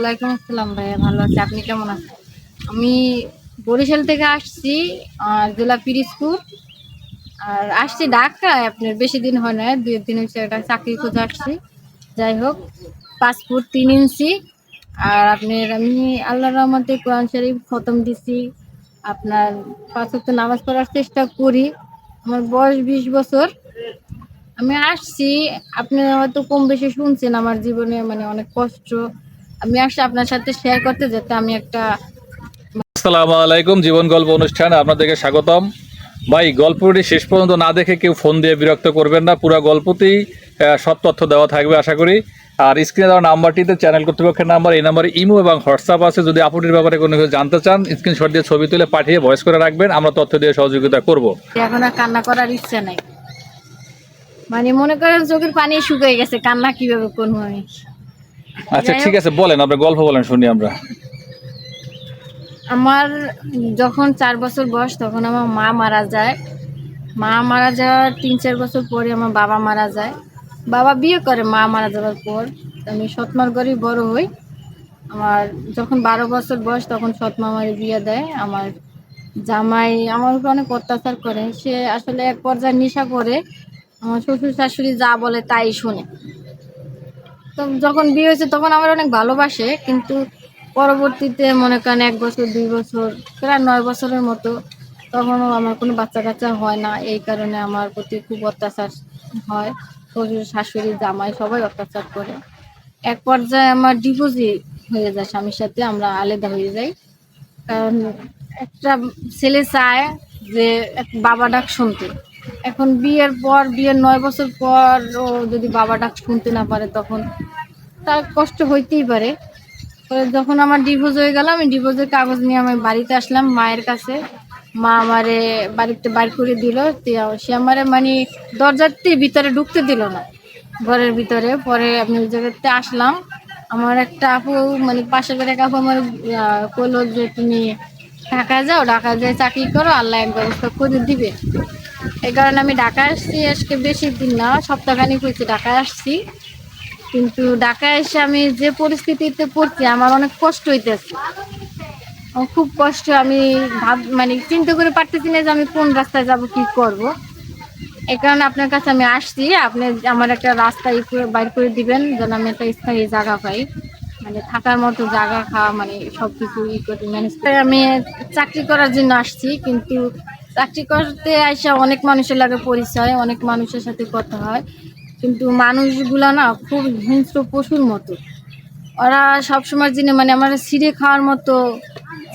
ওয়ালাইকুম আসসালাম ভাইয়া, ভালো আছি। আপনি কেমন আছেন? আমি বরিশাল থেকে আসছি জেলা পিরিজপুর আর আসছি ঢাকায়, আপনার বেশি দিন হয় না, দুই দিন হচ্ছে একটা চাকরি খুঁজে আসছি। যাই হোক, পাসপোর্ট তিন ইঞ্চি। আর আপনার, আমি আল্লাহ রহমতে কোরআন শরীফ খতম দিছি। আপনার পাঁচ নামাজ পড়ার চেষ্টা করি। আমার বয়স বিশ বছর। আমি আসছি আপনি হয়তো কম বেশি শুনছেন, আমার জীবনে মানে অনেক কষ্ট। আমি আসছি আপনার সাথে শেয়ার করতে যাতে আমি একটা আসসালামু আলাইকুম জীবন গল্প অনুষ্ঠান আপনাদেরকে স্বাগতম। ভাই গল্পটি শেষ পর্যন্ত না দেখে কেউ ফোন দিয়ে বিরক্ত করবেন না পুরো গল্পতেই সব তথ্য দেওয়া থাকবে আশা করি। আর স্ক্রিনে দেওয়া নাম্বারটিতে চ্যানেল কর্তৃপক্ষের নাম্বার এই নাম্বারে ইমো এবং হোয়াটসঅ্যাপ আছে। যদি আপুটির ব্যাপারে কোনো কিছু জানতে চান স্ক্রিনশট দিয়ে ছবি তুলে পাঠিয়ে ভয়েস করে রাখবেন আমরা তথ্য দিয়ে সহযোগিতা করব। এখন আর কান্না করার ইচ্ছা নাই। মানে মনে করেন চোখের পানি শুকিয়ে গেছে কান্না কীভাবে করব আমি? আচ্ছা ঠিক আছে বলেন আপনার গল্প বলেন শুনি আমরা। আমার যখন চার বছর বয়স তখন আমার মা মারা যায়। মা মারা যাওয়ার তিন চার বছর পরে আমার বাবা মারা যায়। বাবা বিয়ে করে মা মারা যাওয়ার পর। আমি সৎমার ঘরেই বড় হই। আমার যখন বারো বছর বয়স তখন সৎমা আমার বিয়ে দেয়। আমার জামাই আমার উপর অনেক অত্যাচার করে। সে আসলে এক পর্যায়ে নেশা করে। আমার শ্বশুর শাশুড়ি যা বলে তাই শুনে। তো যখন বিয়ে হয়েছে তখন আমার অনেক ভালোবাসে, কিন্তু পরবর্তীতে মনে করেন এক বছর, দুই বছর, প্রায় নয় বছরের মতো তখনও আমার কোনো বাচ্চা কাচ্চা হয় না। এই কারণে আমার প্রতি খুব অত্যাচার হয়। শ্বশুর, শাশুড়ি, জামাই সবাই অত্যাচার করে। এক পর্যায়ে আমার ডিভোর্সই হয়ে যায়, স্বামীর সাথে আমরা আলাদা হয়ে যাই। কারণ একটা ছেলে চায় যে বাবা ডাক শুনতে। এখন বিয়ের পর, বিয়ের নয় বছর পর ও যদি বাবা ডাক শুনতে না পারে তখন তার কষ্ট হইতেই পারে। যখন আমার ডিভোর্স হয়ে গেল, আমি ডিভোর্সের কাগজ নিয়ে আমি বাড়িতে আসলাম মায়ের কাছে। মা আমারে বাড়িতে বাইর করে দিল। সে আমারে মানে দরজাতে ভিতরে ঢুকতে দিল না, ঘরের ভিতরে। পরে আমি ওই জায়গাতে আসলাম। আমার একটা আপু মানে পাশের বাড়ির এক আপু আমার কইলো যে, তুমি ঢাকা যাও ঢাকা যাই চাকরি করো, আল্লাহ এক ব্যবস্থা করে দিবে। এই কারণে আমি ঢাকা আসছি, আজকে বেশি দিন না, সপ্তাহখানিক হয়েছে ঢাকায় আসছি। কিন্তু ঢাকায় এসে আমি যে পরিস্থিতিতে পড়ছি, আমার অনেক কষ্ট হইতেছে। খুব কষ্ট, আমি ভাব মানে চিন্তা করে পারতেছি না যে আমি কোন রাস্তায় যাব, কি করব। এই কারণে আপনার কাছে আমি আসছি, আপনি আমার একটা রাস্তা বাইর করে দিবেন, যেন আমি একটা স্থায়ী জায়গা পাই। মানে থাকার মতো জায়গা খাওয়া মানে সব কিছু ই করে ম্যানেজ করে আমি চাকরি করার জন্য আসছি, কিন্তু চাকরি করতে আসা অনেক মানুষের লাগে পরিচয়, অনেক মানুষের সাথে কথা হয়। কিন্তু মানুষগুলা না খুব হিংস্র পশুর মতো। ওরা সবসময় জিনে মানে আমার ছিঁড়ে খাওয়ার মতো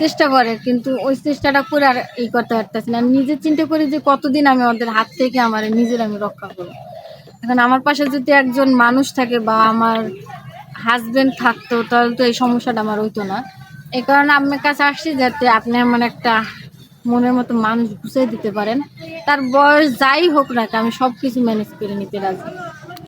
চেষ্টা করে, কিন্তু ওই চেষ্টাটা করে আর এই করতে পারতেছি না। আমি নিজে চিন্তা করি যে কতদিন আমি ওদের হাত থেকে আমার নিজের আমি রক্ষা করব। এখন আমার পাশে যদি একজন মানুষ থাকে বা আমার হাজবেন্ড থাকতো, তাহলে তো এই সমস্যাটা আমার হইতো না। এই কারণে আপনার কাছে আসছি যাতে আপনি আমার একটা মনের মতো মানুষ গুছিয়ে দিতে পারেন। তার বয়স যাই হোক না আমি সব কিছু ম্যানেজ করে নিতে রাজি।